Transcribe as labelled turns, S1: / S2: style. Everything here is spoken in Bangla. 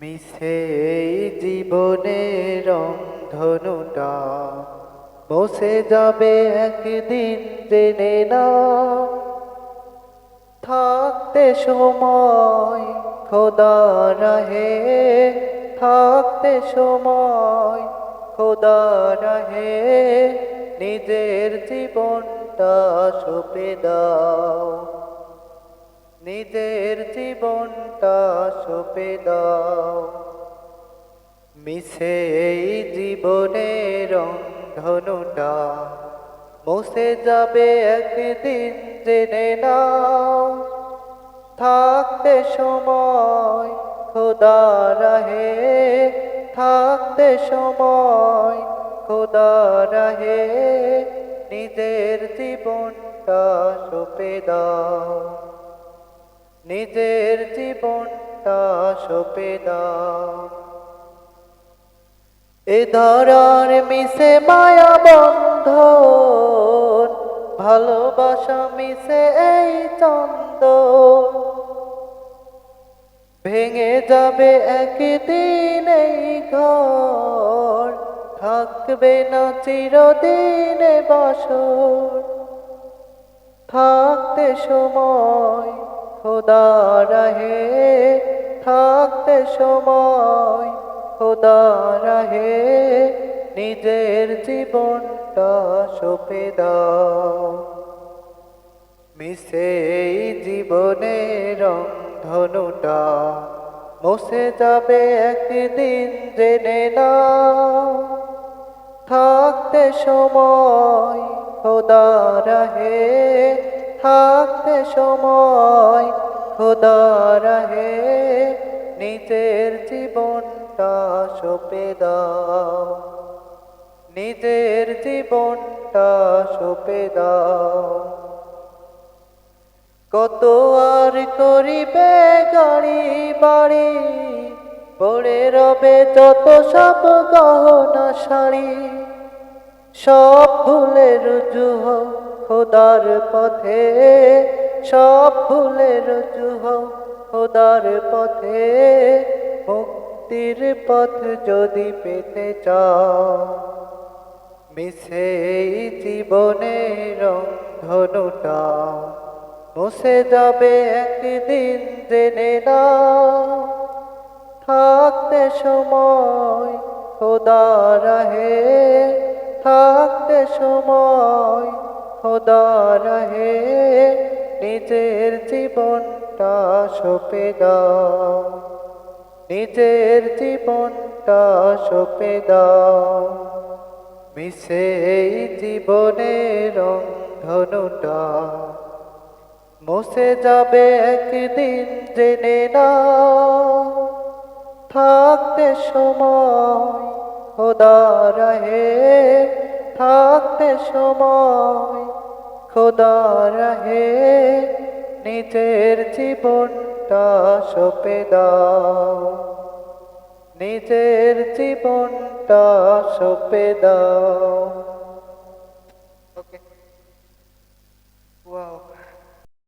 S1: মিশে এই জীবনের রংধনুটা বসে যাবে একদিন জেনে না থাকতে সময় খোদা রাহে, থাকতে সময় খোদা রাহে, নিজের জীবনটা সঁপে দাও। নিজের জীবনটা সঁপে দাও। মিশে এই জীবনের ধনুটা মুছে যাবে একদিন জেনে নাও। থাকতে সময় খোদা রাহে, থাকতে সময় খোদা রাহে, নিজের জীবনটা সঁপে দাও। নিজের জীবনটা সঁপে দাও। এ ধরার মিশে মায়া বন্ধ ভালোবাসা মিশে এই চন্দ ভেঙে যাবে একদিন এই ঘর, থাকবে না চিরদিনে বাসর। থাকতে সময় খোদা থাকতে সময় খোদা নিজের জীবনটা সঁপে দাও। মিশে জীবনের ধনুটা মুছে যাবে একদিন জেনে নাও। থাকতে সময় খোদা রাহে থাকতে সময় খোদা রাহে, নিজের জীবনটা সঁপে দাও। নিজের জীবনটা সঁপে দাও। কত আর করিবে গাড়ি, বাড়ি, পড়ে রবে যত সব গহনা শাড়ি, সব ভুলে রুজু হও খোদার পথে, সব ভুলে রুজু হও খোদার পথে। মুক্তির পথ যদি পেতে চাও, মিশে জীবনের ধনুটা মুছে যাবে একদিন জেনে নাও, থাকতে সময় খোদা রাহে, থাকতে সময় খোদা রাহে নিজের জীবনটা সঁপে দাও। নিজের জীবনটা সঁপে দাও। মিশে জীবনের ধনুটা মুছে যাবে একদিন জেনে নাও। থাকতে সময় খোদা রাহে থাকতে সময় খোদা রাহে নিজের জীবনটা সপে দাও। নিজের জীবনটা সপে দাও।